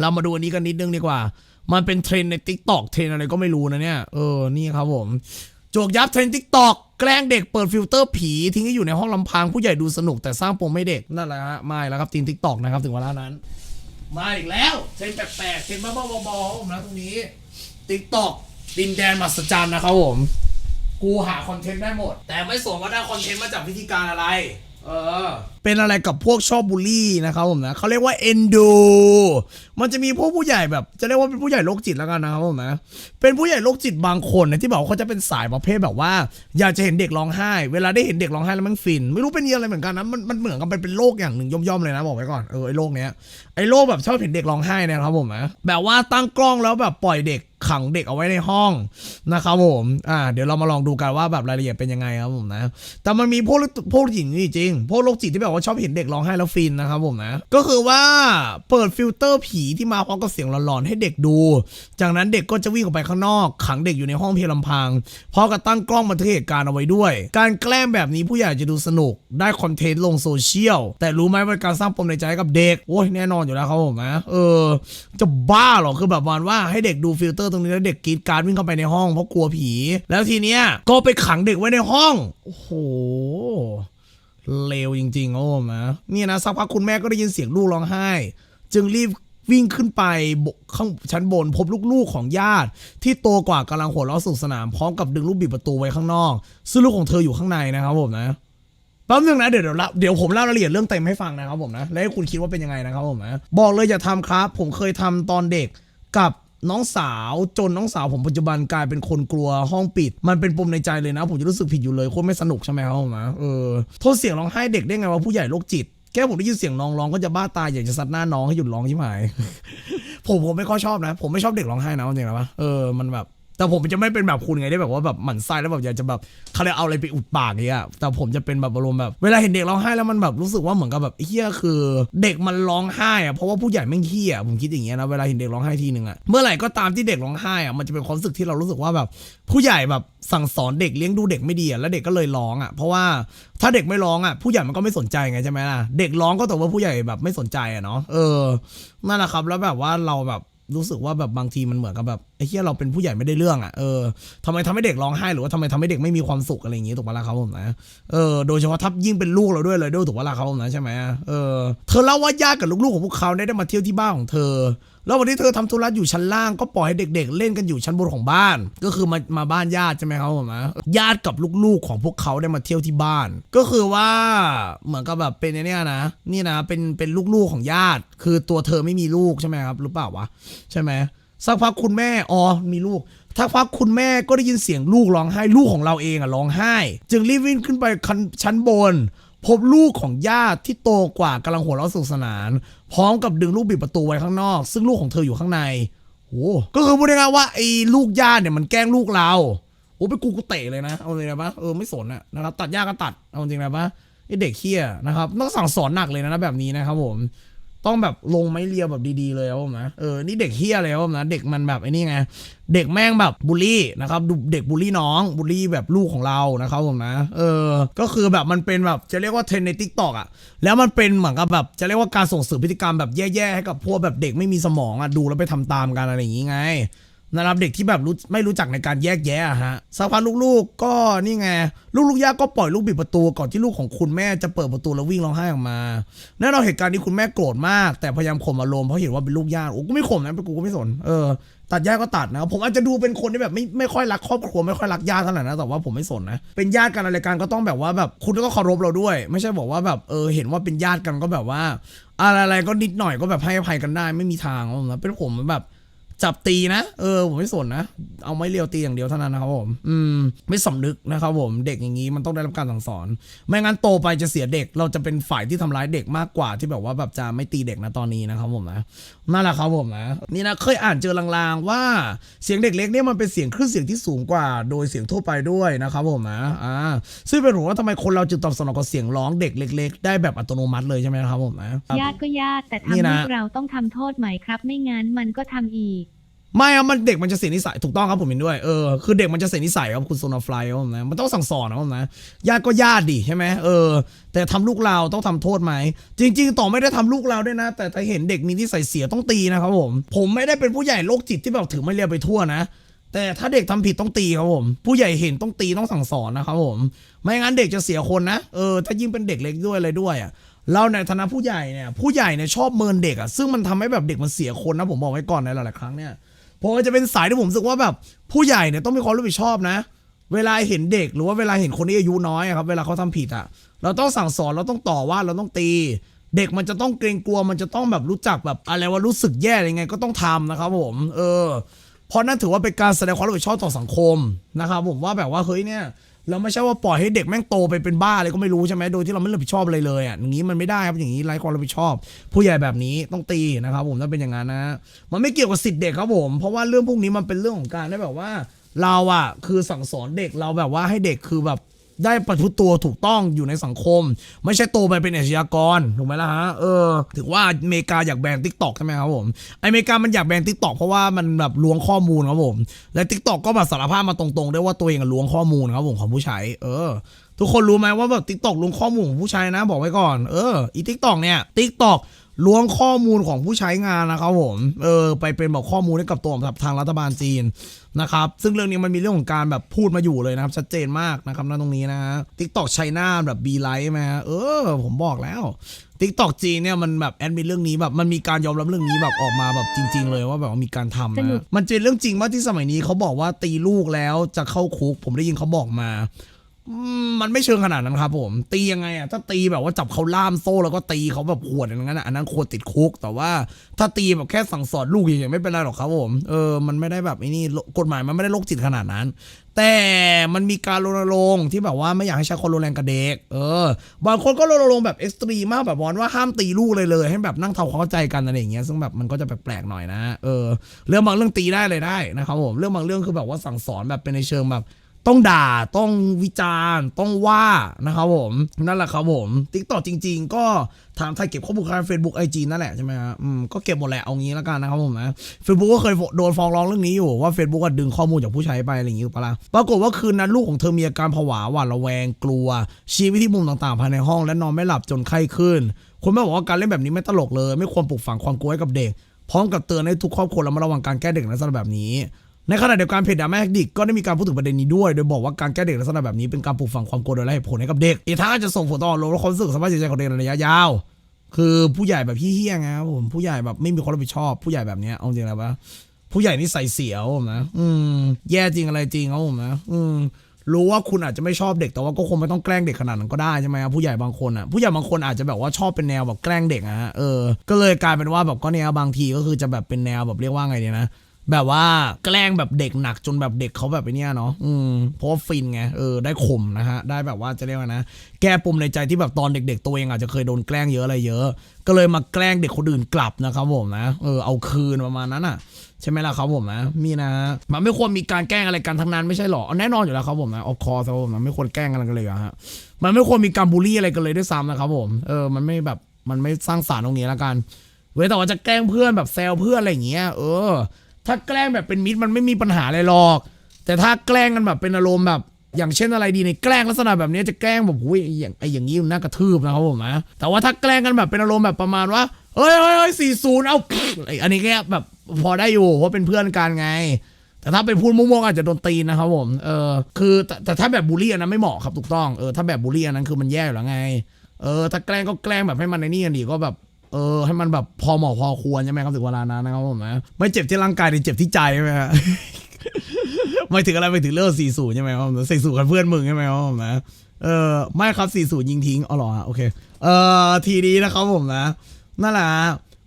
เรามาดูอันนี้กันนิดนึงดีกว่า มันเป็นเทรนใน t ิ k t o k เทรนอะไรก็ไม่รู้นะเนี่ย เออ นี่ครับผมโจกยับเทรนด์ t ิ k t o k แกล้งเด็กเปิดฟิลเตอร์ผีทิ้งให้อยู่ในห้องลำพังผู้ใหญ่ดูสนุกแต่สร้างปมให้เด็ก นั่นแหละฮะไม่แล้วครับทีม t ิ k t o k นะครับถึงเวลานั้น มาอีกแล้วเทรนแปลกๆเทรนบ้าๆบอๆผมนะตรงนี้ t ิ k t o k ดินแดนมหัศจรรย์นะครับผม กูหาคอนเทนต์ได้หมด แต่ไม่สนว่าได้คอนเทนต์มาจากวิธีการอะไร เออ เป็นอะไรกับพวกชอบบูลลี่นะครับผมนะเขาเรียกว่าเอนดูมันจะมีพวกผู้ใหญ่แบบ จะเรียกว่าเป็นผู้ใหญ่โรคจิตแล้วกันนะครับผมนะเป็นผู้ใหญ่โรคจิตบางคนนะที่บอกว่าเขาจะเป็นสายประเภทแบบว่า อยากจะเห็นเด็กร้องไห้ เวลาได้เห็นเด็กร้องไห้แล้วมันฟิน ไม่รู้เป็นเยี่ยอะไรเหมือนกันนะมันมันเหมือนกับเป็นเป็นโรคอย่างหนึ่งย่อมๆเลยนะบอกไว้ก่อนเออไอ้โรคเนี้ยไอ้โรคแบบชอบเห็นเด็กร้องไห้เนยนะครับผมนะแบบว่าตั้งกล้องแล้วแบบปล่อยเด็ก ขังเด็กเอาไว้ในห้องนะครับผมอ่าเดี๋ยวเรามาลองดูกันว่าแบบรายละเอียดเป็นยังไงครับผมนะ แต่มันมีพวกพวกหญิงนี่จริง พวกโรคจิตที่แบบว่าชอบเห็นเด็กร้องไห้แล้วฟินนะครับผมนะ ก็คือว่าเปิดฟิลเตอร์ผีที่มาพร้อมกับเสียงหลอนๆให้เด็กดู จากนั้นเด็กก็จะวิ่งออกไปข้างนอก ขังเด็กอยู่ในห้องเพียงลำพังพร้อมกับตั้งกล้องบันทึกเหตุการณ์เอาไว้ด้วย การแกล้งแบบนี้ผู้ใหญ่จะดูสนุก ได้คอนเทนต์ลงโซเชียล แต่รู้ไหมว่าการสร้างปมในใจกับเด็ก โอ้ยแน่นอนอยู่แล้วครับผมนะ เออ จะบ้าเหรอ คือแบบวันว่าให้เด็กดูฟิลเตอร์รงนี้แล้วเด็กกรีดการวิ่งเข้าไปในห้องเพราะกลัวผี แล้วทีเนี้ยก็ไปขังเด็กไว้ในห้อง โอ้โหเลวจริง ๆ โอ้มาเนี่ยนะสักพักคุณแม่ก็ได้ยินเสียงลูกร้องไห้ จึงรีบวิ่งขึ้นไปบข้างชั้นบนพบลูกๆของญาติ ที่โตกว่ากำลังหัวเราะสนุกสนานพร้อมกับดึงลูกบิดประตูไว้ข้างนอก ซึ่งลูกของเธออยู่ข้างในนะครับผมนะแป๊บนึงนะเดี๋ยวเดี๋ยวเล่าเดี๋ยวผมเล่ารายละเอียดเรื่องเต็มให้ฟังนะครับผมนะ แล้วให้คุณคิดว่าเป็นยังไงนะครับผมนะบอกเลยอย่าทำครับ ผมเคยทำตอนเด็กกับ น้องสาวจนน้องสาวผมปัจจุบันกลายเป็นคนกลัวห้องปิด มันเป็นปมในใจเลยนะ ผมจะรู้สึกผิดอยู่เลยโคตรไม่สนุกใช่ไหมครับผมนะเออโทษเสียงร้องไห้เด็กได้ไงว่าผู้ใหญ่โรคจิตแก่ผมได้ยินเสียงน้องร้องก็จะบ้าตายอยากจะซัดหน้าน้องให้หยุดร้องใช่ไหมผมผมไม่ค่อยชอบนะ ผมไม่ชอบเด็กร้องไห้นะจริงๆนะวะเออมันแบบ แต่ผมจะไม่เป็นแบบคุณไงได้แบบว่าแบบหมั่นไส้แล้วแบบอยากจะแบบเขาเลยเอาอะไรไปอุดปากอย่างเงี้ยแต่ผมจะเป็นแบบอารมณ์แบบเวลาเห็นเด็กร้องไห้แล้วมันแบบรู้สึกว่าเหมือนกับแบบเฮียคือ เด็กมันร้องไห้อะเพราะว่าผู้ใหญ่ไม่เฮียผมคิดอย่างเงี้ยนะเวลาเห็นเด็กร้องไห้ทีหนึ่งอะเมื่อไหร่ก็ตามที่เด็กร้องไห้อะมันจะเป็นความรู้สึกที่เรารู้สึกว่าแบบ ผู้ใหญ่แบบสั่งสอนเด็กเลี้ยงดูเด็กไม่ดีอะแล้วเด็กก็เลยร้องอะเพราะว่าถ้าเด็กไม่ร้องอะผู้ใหญ่มันก็ไม่สนใจไงใช่ไหมล่ะเด็กร้องก็แต่ว่าผู้ใหญ่แบบไม่สนใจอะเนาะเออนั่นแหละครับแล้วแบบว่าเราแบบ รู้สึกว่าแบบบางทีมันเหมือนกับแบบไอ้เหี้ยเราเป็นผู้ใหญ่ไม่ได้เรื่องอะเออทำไมทำให้เด็กร้องไห้หรือว่าทำไมทำให้เด็กไม่มีความสุขอะไรอย่างงี้ถูกปะล่ะครับผมนะเออโดยเฉพาะทับยิ่งเป็นลูกเราด้วยเลยด้วยถูกปะล่ะครับผมนะใช่ไหมเออเธอเล่าว่าญาติกับลูกๆของพวกเขาได้มาเที่ยวที่บ้านของเธอ แล้ววันที่เธอทำธุระอยู่ชั้นล่างก็ปล่อยให้เด็ก ๆ เล่นกันอยู่ชั้นบนของบ้าน ก็คือมามาบ้านญาติใช่ไหมครับผมนะญาติกับลูกๆของพวกเขาได้มาเที่ยวที่บ้าน ก็คือว่าเหมือนกับแบบเป็นเนี่ยนะ นี่นะเป็นเป็นลูกๆของญาติ คือตัวเธอไม่มีลูกใช่ไหมครับหรือเปล่าวะใช่ไหมสักพักคุณแม่อ๋อมีลูกทักพักคุณแม่ก็ได้ยินเสียงลูกร้องไห้ลูกของเราเองอะร้องไห้ จึงรีบวิ่งขึ้นไปชั้นบน พบลูกของญาติที่โตกว่ากำลังหัวเราะสนุกสนาน พร้อมกับดึงลูกบิดประตูไว้ข้างนอก ซึ่งลูกของเธออยู่ข้างในโอ้ก็คือพูดง่ายๆว่าไอ้ลูกญาติเนี่ยมันแกล้งลูกเราโอ้ไปกูกูเตะเลยนะเอาเลยนะปะเออไม่สนอะนะครับตัดหญ้าก็ตัดเอาจริงนะปะไอเด็กเคี้ยนะครับต้องสั่งสอนหนักเลยนะแบบนี้นะครับผม ต้องแบบลงไม้เรียวแบบดีๆเลยครับผมนะเออนี่เด็กเฮี้ยเลยครับผมนะเด็กมันแบบไอ้นี่ไงเด็กแม่งแบบบูลลี่นะครับดูเด็กบูลลี่น้องบูลลี่แบบลูกของเรานะครับผมนะเออก็คือแบบมันเป็นแบบจะเรียกว่าเทรนในทิกตอกอะแล้วมันเป็นเหมือนกับแบบจะเรียกว่าการส่งเสริมพฤติกรรมแบบแย่ๆให้กับพวกแบบเด็กไม่มีสมองอะดูแล้วไปทำตามกันอะไรอย่างงี้ไง นะครับเด็กที่แบบรู้ไม่รู้จักในการแยกแยะฮะสักพักลูกๆ ก็นี่ไงลูกๆย่าก็ปล่อยลูกบิดประตูก่อนที่ลูกของคุณแม่จะเปิดประตูแล้ววิ่งร้องไห้ออกมาแน่นอนเหตุการณ์นี้คุณแม่โกรธมาก แต่พยายามข่มอารมณ์เพราะเห็นว่าเป็นลูกย่าโอ้กูไม่ข่มนะกูก็ไม่สนเออตัดญาติก็ตัดนะผมอาจจะดูเป็นคนที่แบบไม่ไม่ค่อยรักครอบครัวไม่ค่อยรักญาติเท่าไหร่นะแต่ว่าผมไม่สนนะเป็นญาติกันอะไรกันก็ต้องแบบว่าแบบคุณก็เคารพเราด้วย ไม่ใช่บอกว่าแบบเออเห็นว่าเป็นญาติกันก็แบบว่า อะไรๆก็นิดหน่อยก็แบบให้อภัยกันได้ไม่มีทางนะเป็นผมแบบ จับตีนะ เออผมไม่สนนะ เอาไม้เรียวตีอย่างเดียวเท่านั้นนะครับผม อืม ไม่สำนึกนะครับผม เด็กอย่างนี้มันต้องได้รับการสั่งสอน ไม่งั้นโตไปจะเสียเด็ก เราจะเป็นฝ่ายที่ทำร้ายเด็กมากกว่าที่แบบว่าแบบจะไม่ตีเด็กนะตอนนี้นะครับผมนะนั่นแหละครับผมนะ นี่นะเคยอ่านเจอลางๆว่าเสียงเด็กเล็กเนี่ยมันเป็นเสียงคลื่นเสียงที่สูงกว่า โดยเสียงทั่วไปด้วยนะครับผมนะ อ่า ซึ่งเป็นผลว่าทำไมคนเราจึงตอบสนองกับเสียงร้องเด็กเล็ก ๆ ได้แบบอัตโนมัติเลยใช่ไหมครับผมนะ ญาติก็ญาติแต่ทำนะลูกเราต้องทำโทษใหม่ครับ ไม่งั้นมันก็ทำอีก ไม่ครับมันเด็กมันจะเสียนิสัยถูกต้องครับผมเห็นด้วยเออคือเด็กมันจะเสียนิสัยครับคุณโซนาฟลายครับผมนะมันต้องสั่งสอนนะครับผมนะญาติก็ญาติดิใช่ไหมเออ แต่ทำลูกเราต้องทำโทษไหมจริง ๆ ต่อไม่ได้ทำลูกเราด้วยนะ แต่ถ้าเห็นเด็กมีนิสัยเสียต้องตีนะครับผม ผมไม่ได้เป็นผู้ใหญ่โรคจิตที่แบบถือไม่เรียไปทั่วนะแต่ถ้าเด็กทำผิดต้องตีครับผม ผู้ใหญ่เห็นต้องตีต้องสั่งสอนนะครับผม ไม่งั้นเด็กจะเสียคนนะเออถ้ายิ่งเป็นเด็กเล็กด้วยอะไรด้วยอะเราในฐานะผู้ใหญ่เนี่ยผู้ใหญ่เนี่ยชอบเมินเด็กอะซึ่งมันทำให้แบบเด็กมันเสียคนนะผมบอกไว้ก่อนในหลายๆครั้งเนี่ย เพราะว่าจะเป็นสายที่ผมรู้สึกว่าแบบ ผู้ใหญ่เนี่ยต้องมีความรับผิดชอบนะ เวลาเห็นเด็กหรือว่าเวลาเห็นคนที่อายุน้อยอะครับเวลาเขาทำผิดอะ เราต้องสั่งสอนเราต้องต่อว่าเราต้องตี เด็กมันจะต้องเกรงกลัวมันจะต้องแบบรู้จักแบบอะไรว่ารู้สึกแย่ยังไง ก็ต้องทำนะครับ ผม เออเพราะนั่นถือว่าเป็นการแสดงความรับผิดชอบต่อสังคมนะครับผมว่าแบบว่าเฮ้ยเนี่ย เราไม่ใช่ว่าปล่อยให้เด็กแม่งโตไปเป็นบ้าอะไรก็ไม่รู้ใช่ไหมโดยที่เราไม่รับผิดชอบเลยเลยอะอย่างนี้มันไม่ได้ครับอย่างนี้ไร้ความรับผิดชอบ ผู้ใหญ่แบบนี้ต้องตีนะครับ ผมถ้าเป็นอย่างนั้นนะมันไม่เกี่ยวกับสิทธิ์เด็กครับผม เพราะว่าเรื่องพวกนี้มันเป็นเรื่องของการได้แบบว่า เราอะคือสั่งสอนเด็กเราแบบว่าให้เด็กคือแบบ ได้ประพฤติตัวถูกต้องอยู่ในสังคม ไม่ใช่โตไปเป็นอาชญากรถูกไหมล่ะฮะเออถือว่าอเมริกาอยากแบนทิกตอกใช่ไหมครับผมอเมริกามันอยากแบนทิกตอกเพราะว่ามันแบบล้วงข้อมูลครับผมและทิกตอกก็แบบสารภาพมาตรงๆได้ว่าตัวเองล้วงข้อมูลครับผมของผู้ใช้เออทุกคนรู้ไหมว่าแบบทิกตอกล้วงข้อมูลของผู้ใช้นะ บอกไว้ก่อน เออ อีทิกตอกเนี่ยทิกตอก ล้วงข้อมูลของผู้ใช้งานนะครับผมเออไปเป็นแบบข้อมูลให้กับตัวของทางรัฐบาลจีนนะครับซึ่งเรื่องนี้มันมีเรื่องของการแบบพูดมาอยู่เลยนะครับ ชัดเจนมากนะครับณตรงนี้นะฮะทิกตอกไชน่าแบบบีไลท์ไหมฮะเออ ผมบอกแล้วทิกตอกจีนเนี่ยมันแบบแอดมินเรื่องนี้แบบมันมีการยอมรับเรื่องนี้แบบออกมาแบบจริง ๆ เลยว่าแบบว่ามีการทำสนุนะกมันเป็นเรื่องจริงว่าที่สมัยนี้เขาบอกว่าตีลูกแล้วจะเข้าคุก ผมได้ยินเขาบอกมา อืมมันไม่เชิงขนาดนั้นครับผม ตียังไงอะถ้าตีแบบว่าจับเขาล่ามโซ่แล้วก็ตีเขาแบบขวดอย่างนั้นอะอันนั้นควรติดคุก แต่ว่าถ้าตีแบบแค่สั่งสอนลูกอย่างไม่เป็นไรหรอกครับผมเออมันไม่ได้แบบไอ้นี่กฎหมายมันไม่ได้โรคจิตขนาดนั้น แต่มันมีการรณรงค์ที่แบบว่าไม่อยากให้ใช้คนรุนแรงกับเด็กเออบางคนก็รณรงค์แบบเอ็กซ์ตรีมากแบบว่าห้ามตีลูกเลยเลย ให้แบบนั่งเทำควาเข้าใจกันอะไรอย่างเงี้ยซึ่งแบบมันก็จะแปลกๆหน่อยนะเออเรื่องบางเรื่องตีได้เลยได้นะครับผมเรื่องบางเรื่องคือแบบว่าสั่งสอนแบบเป็นในเชิงแบบ ต้องด่าต้องวิจารณ์ต้องว่านะครับผม นั่นแหละครับผมติ๊กต่อจริง ๆ ก็ถามไทยเก็บข้อมูลทางเฟซบุ๊กไอจีนั่นแหละใช่ไหมครับอืมก็เก็บหมดแหละเอางี้แล้วกันนะครับผมนะเฟซบุ๊กก็เคยโดนฟ้องร้องเรื่องนี้อยู่ว่าเฟซบุ๊กดึงข้อมูลจากผู้ใช้ไปอะไรอย่างงี้ปะล่ะปรากฏว่าคืนนั้นลูกของเธอมีอาการผวาหวาดระแวงกลัว ชี้ไปที่มุมต่างๆภายในห้อง และนอนไม่หลับจนไข้ขึ้นคุณแม่บอกว่าการเล่นแบบนี้ไม่ตลกเลย ไม่ควรปลูกฝังความกลัวให้กับเด็กพร้อมกับเตือนให้ทุกครอบครัวระมัดระวังการแก้เด็กในลักษณะแบบนี้ ในขณะเดียวกันเพจดาแม่ดิกก็ได้มีการพูดถึงประเด็นนี้ด้วย โดยบอกว่าการแก้เด็กลักษณะแบบนี้เป็นการปลูกฝังความกลัวโดยไร้เหตุผลให้กับเด็ก อีกทั้งอาจจะส่งผลต่ออารมณ์และความรู้สึกสภาพจิตใจของเด็กในระยะยาว คือผู้ใหญ่แบบเฮี้ยๆไงครับผมผู้ใหญ่แบบไม่มีความรับผิดชอบ ผู้ใหญ่แบบเนี้ยเอาจริงแล้วปะผู้ใหญ่นี่ใส่เสียวผมนะอืม แย่จริงอะไรจริงครับผมนะอืมรู้ว่าคุณอาจจะไม่ชอบเด็กแต่ว่าก็คงไม่ต้องแกล้งเด็กขนาดนั้นก็ได้ใช่ไหมครับผู้ใหญ่บางคนอะผู้ใหญ่บางคนอาจจะแบบว่าชอบเป็นแนวแบบแกล้งเด็กอะฮะเออ ก็เลยกลายเป็นว่าแบบก็แนวบางทีก็คือจะแบบเป็นแนวแบบเรียกว่าไงดีนะ แบบว่าแกล้งแบบเด็กหนักจนแบบเด็กเขาแบบไอ้เนี้ยเนาะอืมเพราะฟินไงเออได้ข่มนะฮะได้แบบว่าจะเรียกว่านะ แก้ปมในใจที่แบบตอนเด็ก ๆ ตัวเองอาจจะเคยโดนแกล้งเยอะอะไรเยอะ ก็เลยมาแกล้งเด็กคนอื่นกลับนะครับผมนะเออเอาคืนประมาณนั้นอะใช่ไหมล่ะครับผมนะมีนะมันไม่ควรมีการแกล้งอะไรกันทั้งนั้นไม่ใช่หรอแน่นอนอยู่แล้วครับผมนะออฟคอร์ครับผมนะไม่ควรแกล้งอะไรกันเลยอะฮะมันไม่ควรมีการบูลลี่อะไรกันเลยด้วยซ้ำนะครับผมเออมันไม่แบบมันไม่สร้างสารรค์ตรงนี้แล้วกัน เว้ยแต่ว่าจะแกล้งเพื่อนแบบแซวเพื่อนอะไรอย่างเงี้ยเออ ถ้าแกล้งแบบเป็นมิตรมันไม่มีปัญหาอะไรหรอก แต่ถ้าแกล้งกันแบบเป็นอารมณ์แบบ อย่างเช่นอะไรดีในแกล้งลักษณะแบบนี้จะแกล้งแบบอุ้ยไอ้อย่างไออย่างนี้มันน่ากระทืบนะครับผมนะแต่ว่าถ้าแกล้งกันแบบเป็นอารมณ์แบบประมาณว่าเฮ้ยเฮ้ยเฮ้ยสี่ศูนย์เอาไอ้อันนี้แค่แบบพอได้อยู่เพราะเป็นเพื่อนกันไง แต่ถ้าเป็นพูดมั่วๆอาจจะโดนตีนะครับผมเออคือแต่แต่ถ้าแบบบูลลี่อันนั้นไม่เหมาะครับถูกต้องเออถ้าแบบบูลลี่อันนั้นคือมันแย่อยู่แล้วไงเออถ้าแกล้งก็แกล้งแบบให้มันในนี่กันดีก็แบบ ออให้มันแบบพอเหมาะพอควรใช่ไหมครับถึงเวลานั้นนะครับผมนะไม่เจ็บที่ร่างกายแต่เจ็บที่ใจใช่ไหมฮะไม่ถึงอะไรไม่ถึงเลิกสี่สูใช่ไหมครับสี่สูกับเพื่อนมึงใช่ไหมครับผมนะเออไม่ครับสี่สูยิงทิ้งอ๋อเหรอฮะโอเคเออทีนี้นะครับผมนะนั่นแหละ